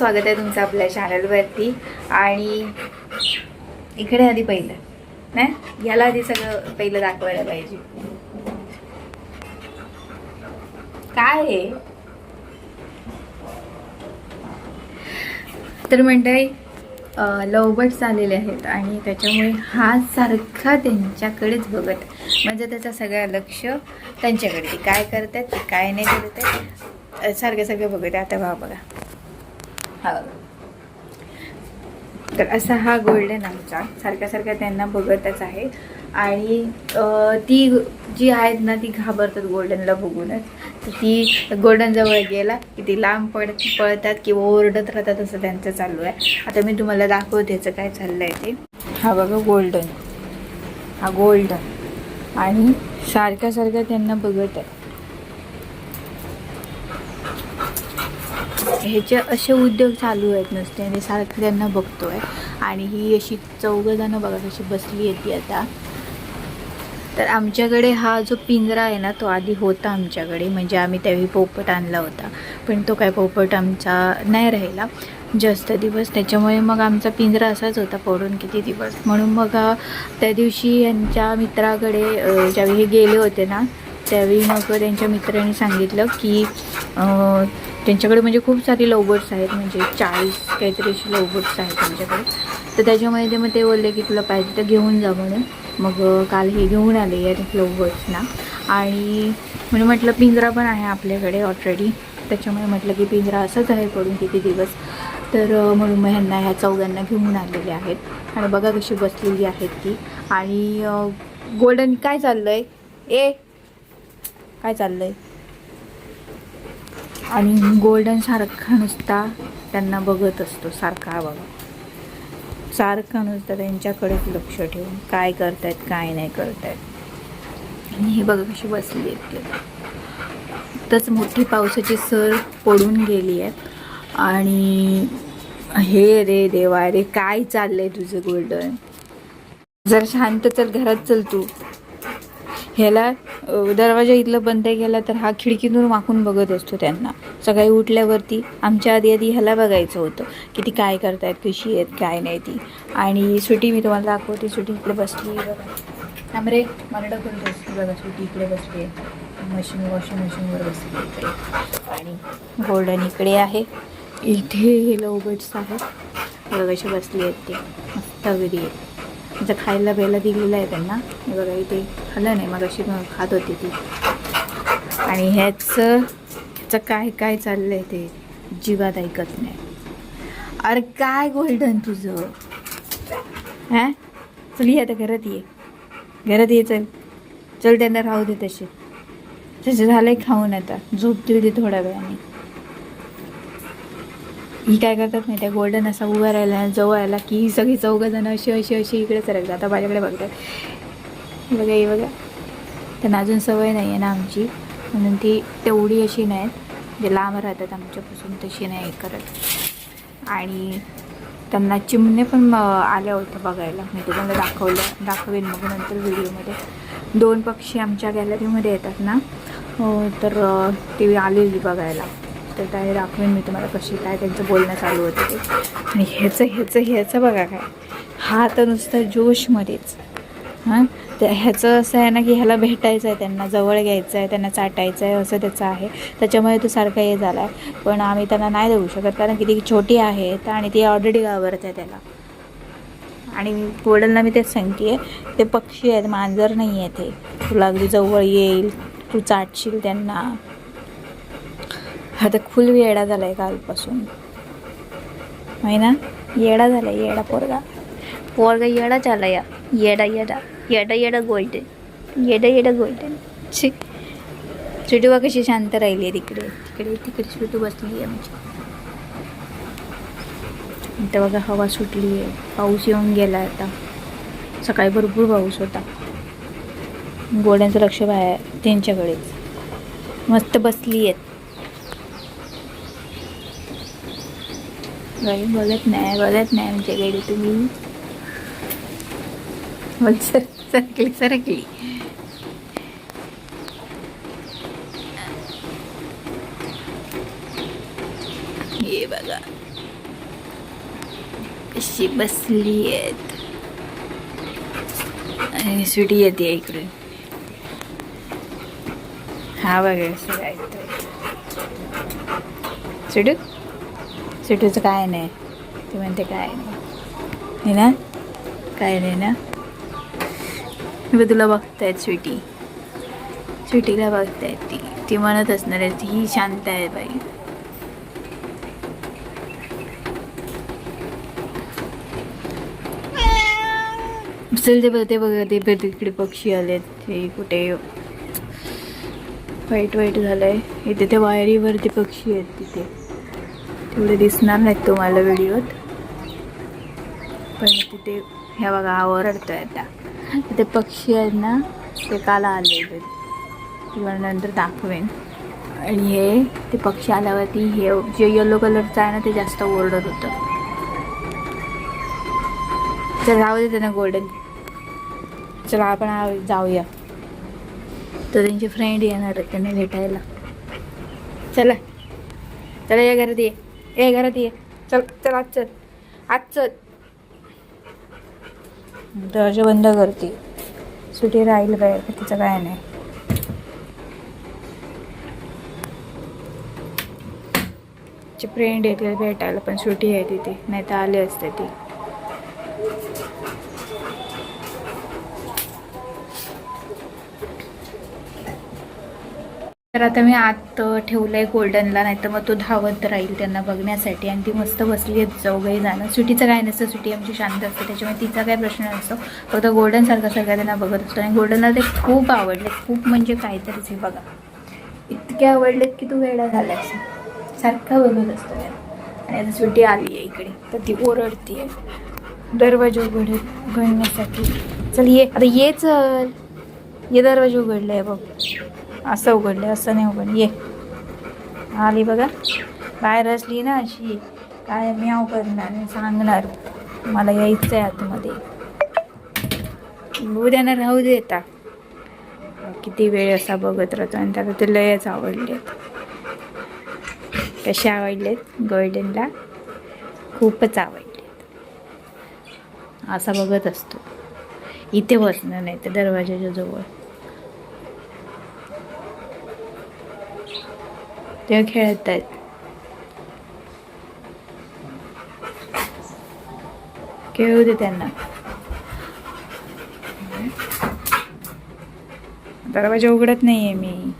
स्वागत आहे तुमचं आपल्या चॅनलवरती आणि इकडे आधी पहिलं नाही? याला आधी सगळं पहिलं दाखवायला पाहिजे. काय आहे तर मंडळी लवबट्स आलेले आहेत आणि त्याच्यामुळे हा सारखा त्यांच्याकडेच बघत म्हणजे त्याचं सगळं लक्ष त्यांच्याकडे. ते काय करतात ते काय नाही करत आहेत सारखं सगळं बघत आहे. आता भाव बघा. हा तर असा हा गोल्डन आमचा. सारख्या सारख्या त्यांना बघतच आहे. आणि ती जी आहेत ना ती घाबरतात गोल्डनला बघूनच. तर ती गोल्डन जवळ गेला की ती लांब पड पळतात किंवा ओरडत राहतात असं त्यांचं चालू आहे. आता मी तुम्हाला दाखवते याचं काय चाललं आहे ते. हा बघा गोल्डन हा गोल्डन आणि सारख्या सारख्या त्यांना बघत आहे. ह्याचे असे उद्योग चालू आहेत नुसते आणि सारखं त्यांना बघतोय. आणि ही अशी चौघ जणं बघा कशी बसली आहे ती आता. तर आमच्याकडे हा जो पिंजरा आहे ना तो आधी होता आमच्याकडे म्हणजे आम्ही त्यावेळी पोपट आणला होता. पण तो काय पोपट आमचा नाही राहिला. जास्त दिवस त्याच्यामुळे मग आमचा पिंजरा असाच होता पडून किती दिवस. म्हणून मग त्या दिवशी यांच्या मित्राकडे ज्यावेळी हे गेले होते ना त्यावेळी मग त्यांच्या मित्राने सांगितलं की त्यांच्याकडे म्हणजे खूप सारी लवबर्ड्स आहेत म्हणजे चाळीस काहीतरी अशी लवबर्ड्स आहेत त्यांच्याकडे. तर त्याच्यामध्ये ते मग ते बोलले की तुला पाहिजे तर घेऊन जा म्हणून. मग काल हे घेऊन आले या लवबर्ड्सना आणि म्हणजे म्हटलं पिंजरा पण आहे आपल्याकडे ऑलरेडी त्याच्यामुळे म्हटलं की पिंजरा असंच आहे पडून किती दिवस. तर म्हणून मग ह्यांना ह्या चौघांना घेऊन आलेले आहेत. आणि बघा कशी बसलेली आहेत ती. आणि गोल्डन काय चाललं आहे ए काय चाललं आहे आणि गोल्डन सारखा नुसता त्यांना बघत असतो सारखा बघा सारखा नुसता त्यांच्याकडेच लक्ष ठेवून काय करतायत काय नाही करतायत. आणि हे बघा कशी बसली आहेत ते. आत्ताच मोठी पावसाची सर पडून गेली आहेत. आणि हे रे देवा रे काय चाललंय तुझं गोल्डन जर शांत चल घरात चल तू. ह्याला दरवाजा इथलं बंद केला तर हा खिडकीतून वाकून बघत असतो त्यांना. सकाळी उठल्यावरती आमच्या आधी आधी ह्याला बघायचं होतं की ती काय करतायत कशी आहेत काय नाही ती. आणि सुटी मी तुम्हाला दाखवते सुटी इकडे बसली आहे बघा आमरे मराठा करून बसली बघा सुटी इकडे बसली आहे. मशीन वॉशिंग मशीनवर बसली आहे इकडे. आणि गोल्डन इकडे आहे. इथे हे लवगट्स आहेत बघाशी बसली आहेत ते. मस्त घरी जर खायला प्यायला दिलेलं आहे त्यांना. हे बघा इथे खाल्लं नाही मग अशी खात होती ती. आणि ह्याचं ह्याचं काय काय चाललं आहे ते? जीवात ऐकत नाही. अरे काय गोल्डन तुझं? हां? चल ये आता घरात ये. घरात ये चल. चल त्यांना राहू दे तसे. तसे आहे खाऊन आता. झोपतील ते थोड्या वेळाने. ही काय करतात नाही त्या गोल्डन असा उभा राहिला जवळ आला की ही सगळी चौघंजणं अशी अशी अशी इकडे सरकतात. आता माझ्याकडे बघतात. बघा हे बघा. त्यांना अजून सवय नाही आहे ना आमची. म्हणून ती तेवढी अशी नाहीत जे म्हणजे लांब राहतात आमच्यापासून तशी नाही करत. आणि त्यांना चिमणे पण आल्या होत्या बघायला. मी तुम्हाला दाखवलं दाखवेन मग नंतर व्हिडिओमध्ये. दोन पक्षी आमच्या गॅलरीमध्ये येतात ना. तर ते आलेली बघायला. तर काय दाखवेन मी तुम्हाला कशी काय त्यांचं बोलणं चालू होतं ते. आणि ह्याचं ह्याचं ह्याचं बघा काय. हा तर नुसतं जोशमध्येच. हां? तर ह्याचं असं आहे ना की ह्याला भेटायचं आहे त्यांना जवळ घ्यायचं आहे त्यांना चाटायचं आहे असं त्याचं आहे. त्याच्यामुळे तो सारखा हे झाला आहे. पण आम्ही त्यांना नाही देऊ शकत कारण की ती छोटी आहेत आणि ती ऑलरेडी घाबरत आहे त्याला. आणि वडिलांना मी तेच सांगते आहे ते पक्षी आहेत मांजर नाही आहे ते तुला अगदी जवळ येईल तू चाटशील त्यांना. आता फुल येडा झाला आहे कालपासून. माही ना? येडा झाला येडा पोरगा. पोरगा येडा झाला या येडा येडा येडा येडा गोल्डन येडा येडा गोल्डन छी. छोटूबा कशी शांत राहिली आहे तिकडे? तिकडे तिकडे छोटू बसली आहे आमची. इथं बघा हवा सुटली आहे. पाऊस येऊन गेला आता. सकाळी भरपूर पाऊस होता. गोड्यांचं लक्ष बाहेर त्यांच्याकडेच. मस्त बसली आहेत. बाई बोलत नाही बोलत नाही आमच्याकडे तुम्ही. सर सरकली सरकली. हे बघा. अशी बसली आहेत. आणि सुटी येते इकडे हा बघा असं सुटू? सुटूचं काय नाही. ती म्हणते काय नाही. हे ना? काय नाही ना? मी तुला बघतायत स्वीटी. स्वीटीला बघतायत ती. ती म्हणत असणार आहे ही शांत आहे बाई. चल ते बघते बघते बघा ते बघ तिकडे पक्षी आलेत. ते कुठे? वाईट वाईट झालंय. इथे त्या वायरीवरती पक्षी आहेत तिथे. तेवढे दिसणार नाहीत तुम्हाला व्हिडिओत. पण तिथे ह्या बघा हा ओरडतोय आता. तिथे पक्षी आहेत ना ते काल आले तुम्हाला नंतर दाखवेन. आणि हे ते पक्षी आल्यावरती हे जे येलो कलरचं आहे ना ते जास्त ओरडत होतं. चल राहू दे त्यांना गोल्डन चला आपण जाऊया. तर त्यांची फ्रेंड येणार आहेत त्यांना भेटायला. चला. चला या घरात ये. ए घरात ये. चल चल आज चल. आज चल. दरवाजा बंद करते. सुटी राहील बाहेर तिचं काय नाही. ची फ्रेंड येते भेटायला पण सुटी आहे तिथे. नाही तर आले असते ती. तर आता मी आत ठेवलंय गोल्डनला नाही तर मग तो धावत राहील त्यांना बघण्यासाठी. आणि ती मस्त बसली आहे चौघही जाणं. सुटीचं काय नसतं सुटी आमची शांत असते. त्याच्यामुळे तिचा काय प्रश्न नसतो. फक्त गोल्डन सारखं त्यांना बघत असतो. आणि गोल्डनला ते खूप आवडले खूप म्हणजे काहीतरीच हे बघा. इतके आवडलेत की तू वेळा झालायस सारखा बघत असतो त्याला. आणि आता सुटी आली आहे इकडे. तर ती ओरडती. आहे दरवाजा उघड उघडण्यासाठी. चल ये. आता ये चल ये दरवाजा उघडले आहे बघ. असं उघडले असं नाही उघडले. ये. आली बघा. बाहेर असली ना अशी. काय म्याव करणार सांगणार. मला यायचं आहे आतमध्ये. उद्यानं राहू देता किती वेळ असा बघत राहतो आणि त्याला ते लयच आवडलेत. कसे आवडलेत? गोल्डनला खूपच आवडलेत. असा बघत असतो. इथे बसणं नाही तर दरवाजाच्या जवळ. ते खेळत आहेत खेळू दे त्यांना दरवाजा उघडत नाही आहे मी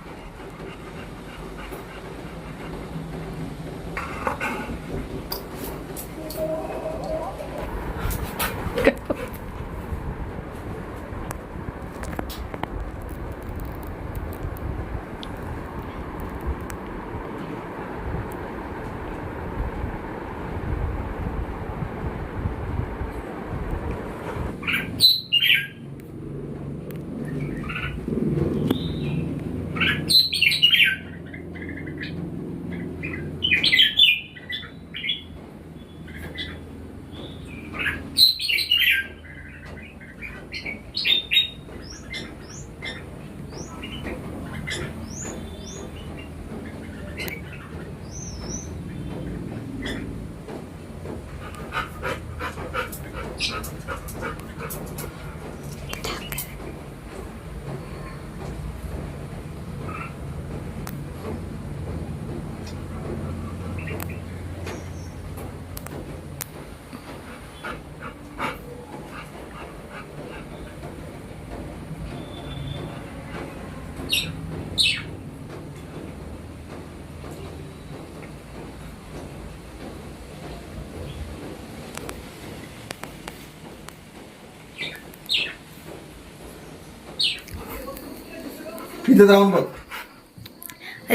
इथे जाऊन बघ.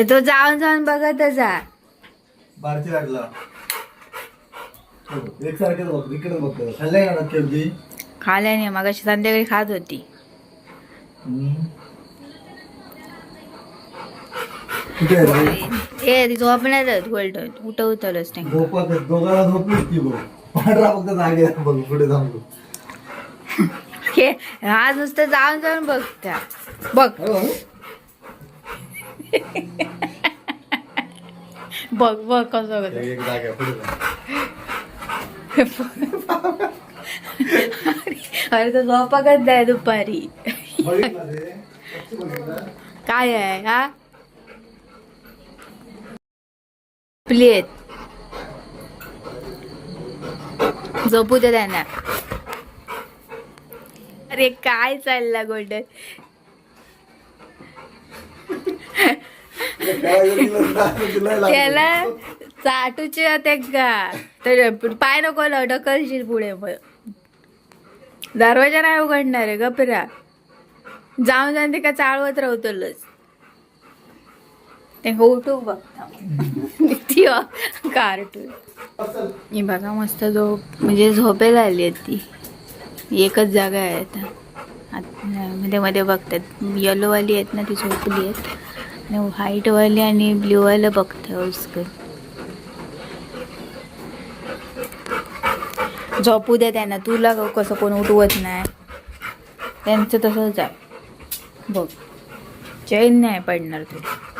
तो जाऊन जाऊन बघत जा बारची लागला. एक सारखेच बघ इकडे बघ खाल्लंय का खाल्याने मग संध्याकाळी खात होती. कुठे आहे रे? ए ती झोपण्यात गोल्ड उठवतलंच नाही. झोपत आहेत. दोघांना झोपलीच की बघ. पांढरा फक्त जागे आहे. बघ पुढे जाऊन बघ. हे हा नुसतं जाऊन जाऊन बघ. बाबा. बघ बघ कसं अरे तो झोपाकच नाही दुपारी. काय आहे हा? प्लेत झोपू दे त्यांना. अरे काय चालला गोल्डन काय जर दिलं तर दिलंय लागलं. त्याला चाटूचे होते का? तर पाय नको ढकलशील पुढे. मग दरवाजा नाही उघडणार आहे गपरा जाऊन जाऊन ते का चालवत राहतलच ते हो, उठू बघता ती हो, कार्टून ही बघा मस्त झोप म्हणजे झोपेला आली आहे ती. एकच जागा आहे आता. मध्ये मध्ये बघतात. येलोवाली आहेत ना ती झोपली आहेत. आणि व्हाईटवाली आणि ब्ल्यूवाला बघते उसकं झोपू द्या त्यांना तुला कसं कोण उठवत नाही. त्यांचं तसंच आहे. बघ. चैन नाही पडणार तुला.